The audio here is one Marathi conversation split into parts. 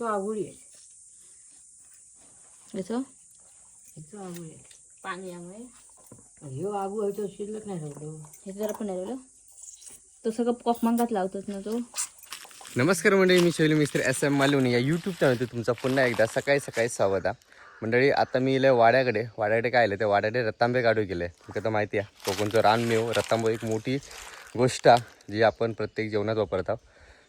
ह्याचो आवळी आहे. याचं? ह्याचो आवळी आहे. पाणी यामुळे. आगू ह्याचो शिल्लक नाही राहिलो. हे जरा पण नाही तो सगळं कॉकमांगात लावतात ना तो. नमस्कार मंडळी मी शैली मिस्त्री एस एम मालवणी. या यूट्यूब चॅनलमध्ये तुमचा पुन्हा एकदा सकाळी सकाळी स्वागत आहे. मंडळी आता मी इले वाड्याकडे. वाड्याकडे काय आलं ते वाड्याकडे रतांबे काढू गेले. तुमचं तर माहिती आहे कोकणचं रानमेव रतांबो एक मोठी गोष्ट आहे जी आपण प्रत्येक जेवणात वापरतो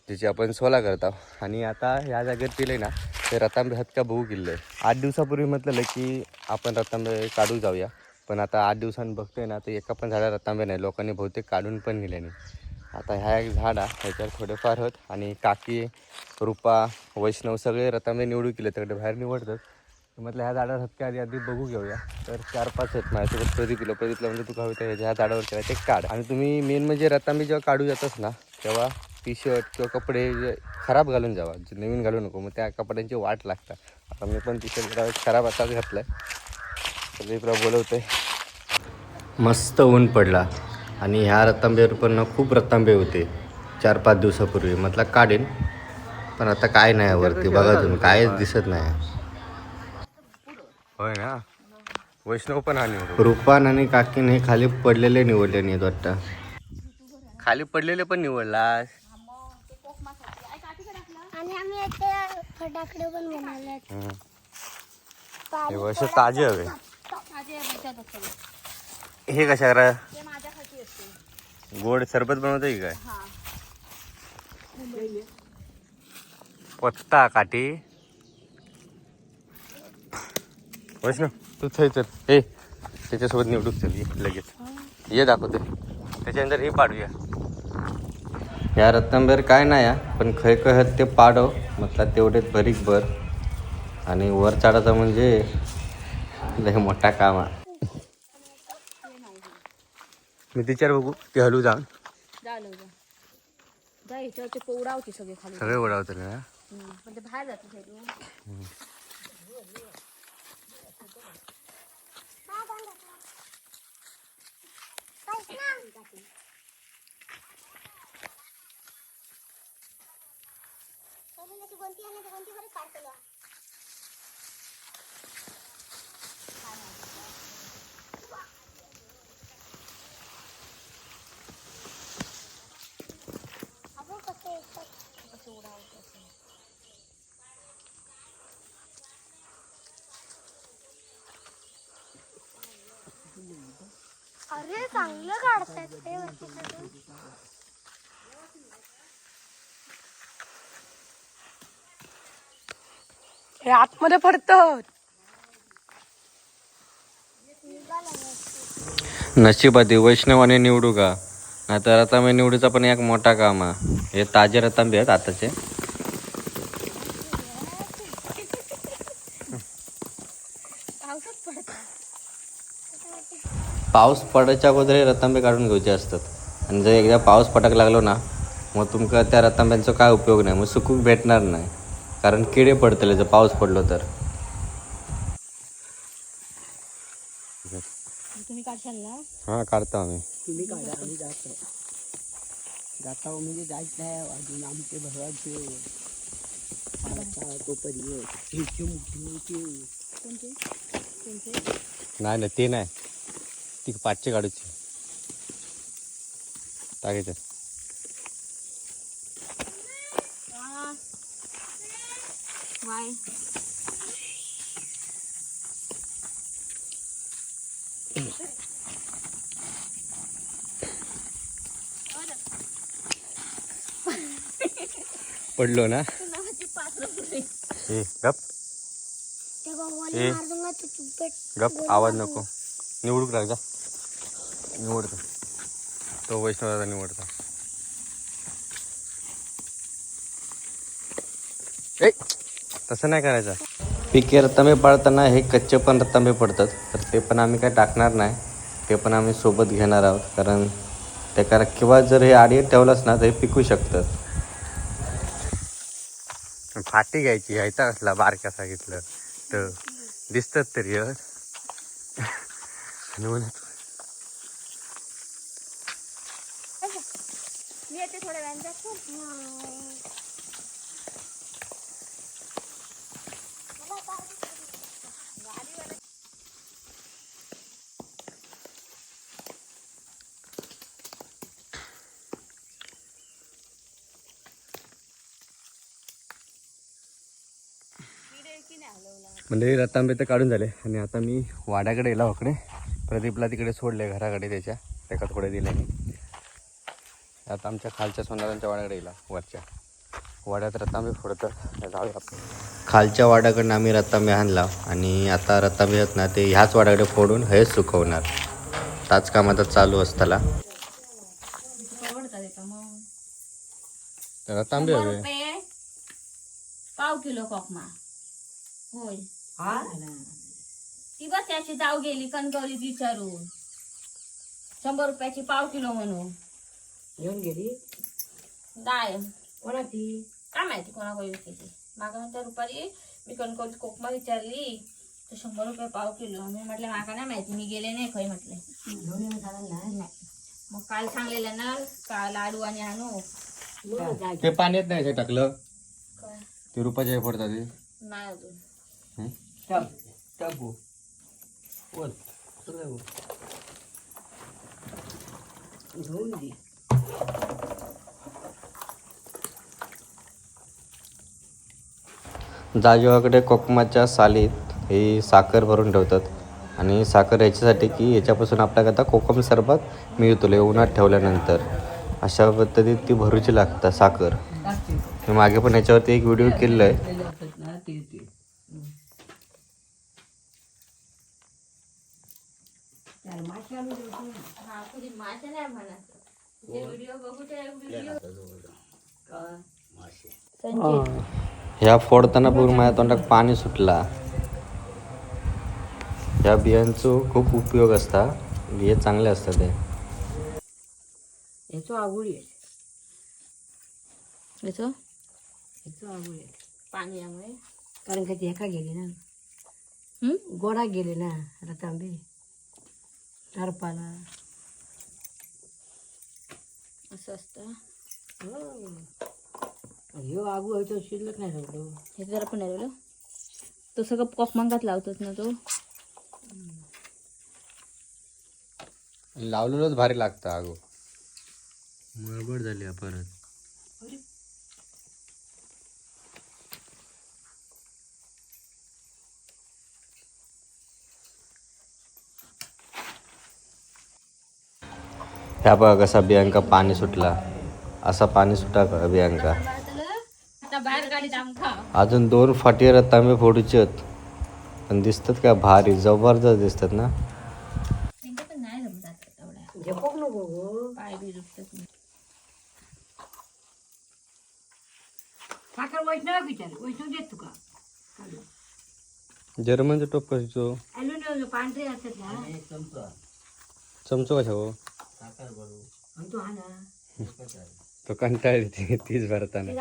ज्याची आपण सोला करत आहोत. आणि आता ह्या जागेत आहे ना ते रतांबे हतका बघू गेले आठ दिवसापूर्वी म्हटलेलं की आपण रतांबे काढू जाऊया. पण आता आठ दिवसांनी बघतोय ना तर एका पण झाडा रतांबे नाही. लोकांनी बहुतेक काढून पण नेले नाही. आता ह्या एक झाड आहे ह्याच्यावर थोडेफार होत आणि काकी रुपा वैष्णव सगळे रतांबे निवडू केले तिकडे बाहेर निवडतात. म्हटलं ह्या झाडावर हतक्या आधी आधी बघू घेऊया. तर चार पाच आहेत माझ्यासोबत. प्रदीप किलो प्रदीपला म्हणजे तू काय ह्याच्या ह्या झाडावर करायचं ते काढ. आणि तुम्ही मेन म्हणजे रतांबे जेव्हा काढू जातस ना तेव्हा टी शर्ट किंवा कपडे जे खराब घालून जावा जे नवीन घालू नको मग त्या कपड्यांची वाट लागतात आता मी पण टी शर्ट खराब असाच घातलाय. प्रदीपला बोलवतोय. मस्त ऊन पडला आणि ह्या रतांब्यावर पण ना खूप रतांबे होते. चार पाच दिवसापूर्वी. म्हटलं काढेन पण आता काय नाही वरती. बघा तुम्ही कायच दिसत नाही. होय ना? वैष्णव पण निवड रुपान आणि काकीने खाली पडलेले निवडले नाहीत वाटतं. खाली पडलेले पण निवडला. आणि आम्ही आता फटाकडे पण बनवले हे वर्ष ताजे हवे. हे कशा करा? गोड सरबत बनवतोय की काय? पत्ता काठी. वैष्णव तू थंय चल. हे त्याच्यासोबत निवडूक चल ये लगेच. ये दाखवते. त्याच्यानंतर हे पाडूया. या रत्नांबेर काय नाही या पण खय कहत ते पाडव म्हटलं तेवढेच भरीक भर. आणि वर चढायचं म्हणजे लय मोठा काम आहे मी तिच्यावर बघू ते हलू जाऊन. सगळे खाली. सगळे ओढावतं ना? हम्म. पण ते बाहेर जाते कोणती आणायची कोणती बरं काढतो आपण कसं येतात अरे चांगलं काढतात ते वरती हे आतमध्ये पडतात नशिबाती वैष्णवाने निवडू का नाहीतर रतांबे निवडूचा पण एक मोठा काम आहे. हे ताजे रतांबे आहेत आताचे. पाऊस पडायच्या अगोदर हे रतांबे काढून घ्यायचे असतात. आणि जर एकदा पाऊस पटाक लागलो ना मग तुमका त्या रतांब्यांचा काय उपयोग नाही. मग सुकूक भेटणार नाही. कारण किडे पडतले जर पाऊस पडलो तर. तुम्ही काढशाल ना? हां काढतो आम्ही. तुम्ही काढा आम्ही जातो. जाता म्हणजे जायच नाही अजून आमचे तो मोठी कोणते? कोणते? नाही नाही ते नाही. ती पाचशे काढूची. टाकायचं. पडलो ना? गप. गप आवाज नको. निवडूक राग निवडतो. तो वैष्णवदादा निवडतो. ए! तसं नाही करायचं. पिके रतांबे पाळताना हे कच्चे पण रतांबे पडतात. तर ते पण आम्ही काय टाकणार नाही. ते पण आम्ही सोबत घेणार आहोत. कारण ते कारण किंवा जर हे आडी ठेवलंच ना तर हे पिकू शकतं फाटी घ्यायची ह्याचा कसला बारका सांगितलं. तर दिसतात तरी हं. आणि म्हणत मी येते थोड्या म्हणजे रतांबे तर काढून झाले. आणि आता मी वाड्याकडे गेला वाकडे प्रदीपला तिकडे सोडले घराकडे त्याच्या. त्याका थोडे दिले मी. आता आमच्या खालच्या सोनारांच्या वाड्याकडे गेला वरच्या. वाड्यात रतांबे फोडतात. जाऊया खालच्या वाड्याकडनं आम्ही रतांबे आणला. आणि आता रतांबे आहेत ना ते ह्याच वाड्याकडे फोडून हेच सुकवणार. ताच काम आता चालू असताना रत्तांबे रतांबे हवे. पाव किलो कोकमा. होय. हा? ती बस त्याची जाव गेली कणकवलीत विचारून शंभर रुपयाची पाव किलो म्हणून. घेऊन गेली? डाळ कोणा ती काय माहिती कोणाकडे विकायची मागा नंतर दुपारी मी कणकवलीत कोकमा विचारली तर शंभर रुपये पाव किलो. मी म्हटलं माका नाही माहिती मी गेले नाही खय म्हटले. नाही. मग काल सांगलेलं ना का लाडू आणि आणू. ते पाण्यात नाही टाकलं? काय? ते रुपाचे हे पडतात ते. नाही अजून. जाजीवाकडे कोकमाच्या सालीत ही साखर भरून ठेवतात. आणि साखर याच्यासाठी की याच्यापासून आपल्याकरता कोकम सरबत मिळतो उन्हात ठेवल्यानंतर. अशा पद्धतीत ती भरूची लागतं साखर. मी मागे पण याच्यावरती एक व्हिडिओ केलेला आहे त्याला असतात ना ते ते हं. त्याला माशी आणून देऊ तू. हा कधी माझ्या नाही म्हणायचं ते व्हिडिओ बघू ते व्हिडिओ काय? संजय ह्या फोडताना पूर्ण माझ्या तोंडात पाणी सुटला. ह्या बियांचं खूप उपयोग असता. बिये चांगले असतात ते. याचं आहे. याचं? याचं आवडी आहे. पाण्यामुळे कारण का ती एका गेली ना. हं? गोडा गेले ना. रतांबे टरपाला असं असतं. ह्यो आगू व्हायचं शिल्लक नाही सगळं हे जरा पण नाही राहिलं. तो सगळं कोकमांगात लावतात ना तो. लावलेलंच भारी लागतं अगो मळबड झाली हा परत. ह्या बघा कसा बियांका पाणी सुटला. असा पाणी सुटा का बियांका आता बाहेर गाडीत आमका अजून दोन फाटी रतांबे फोडूचे आहेत पण दिसतात का भारी जबरदस्त दिसतात ना? जर्मनचं टोप कसो चमचो. कशा हो आणि तो हा कंटाळ येते तीच भरताना.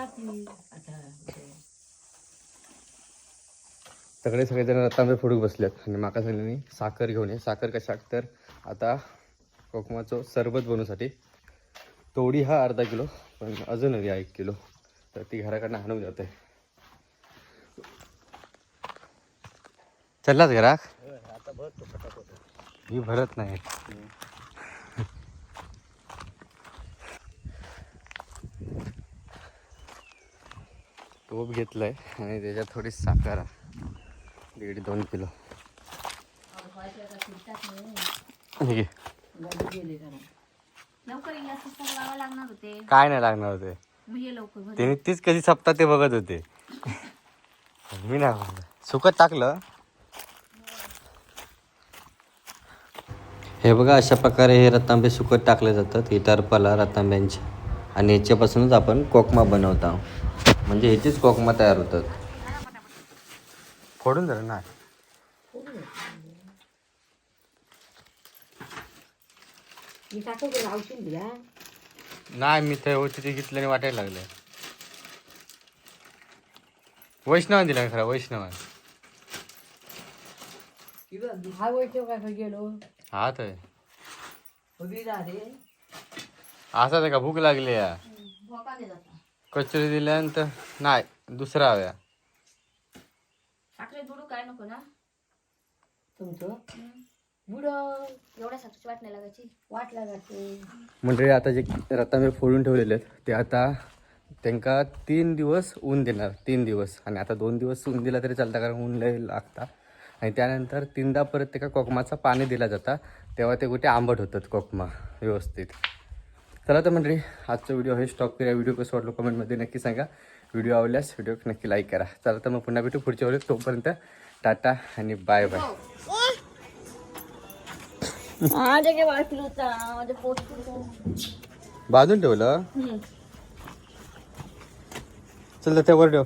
सगळे सगळेजण रतांबे फोडूक बसल्यात आणि माका सगळ्यांनी साखर घेऊन ये. साखर कशाक? तर आता कोकमाचं सरबत बनवूसाठी. तोडी हा अर्धा किलो पण अजून हवी एक किलो. तर ती घराकडनं आणून जाते चल्लाच घराक? मी भरत नाही. टोप घेतलाय आणि त्याच्यात थोडी साखर. आहे. दीड दोन किलो. काय नाही लागणार होते. त्याने तीच कधी सप्ताह ते बघत होते. मी नाही. सुकत टाकलं. हे बघा अशा प्रकारे हे रतांबे सुकत टाकले जातात. इतरपाला रतांब्यांचे. आणि याच्यापासूनच आपण कोकमा बनवतो म्हणजे ह्याचीच कोकमा तयार होतात. फोडून जरा ना. मी टाकू नाही मी ते होते ते घेतल्याने वाटायला लागले वैष्णवान दिला खरा वैष्णवान. हा वैष्णव काय खाय गेलो? हा तर. उभी रे असाच आहे का? भूक लागली या भोका कचोरी दिल्यानंतर नाही दुसरा हव्या. साखरे दुडू काय नको ना? तुमचं? बुडं. एवढ्या साखरेची वाट नाही लागायची. वाटला जाते म्हणजे आता जे रतांबे फोडून ठेवलेले आहेत ते आता त्यांका तीन दिवस ऊन देणार तीन दिवस. आणि आता दोन दिवस ऊन दिला तरी चालतं कारण ऊन लय लागता. आणि त्यानंतर तीनदा परत त्याका कोकमाचा पाणी दिला जाता तेव्हा ते कुठे आंबट होतात कोकमा व्यवस्थित. चला तर मंडळी आजचा व्हिडिओ हे स्टॉप करूया व्हिडिओ कसं वाटलो कमेंटमध्ये नक्की सांगा. व्हिडिओ आवडल्यास व्हिडिओ नक्की लाईक करा. चला तर मग पुन्हा भेटू. पुढच्या वेळेस तोपर्यंत टाटा आणि बाय बाय बांधून ठेवलं? चल त्यावर ठेव.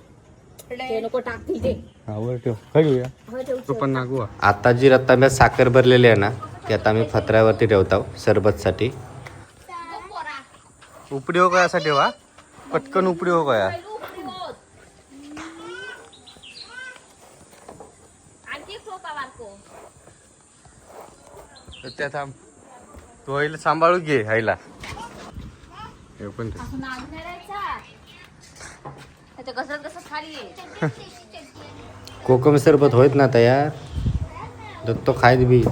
आता जी रत्ताब्यात साखर भरलेली आहे ना ती आता आम्ही फत्रावरती ठेवतो सरबतसाठी. उपडी हो असा ठेवा पटकन उपडी हो वारको त्या थांब. तो आईला सांभाळू घे आईला. हे पण कोकम सरबत होत ना तयार? तो खायत बी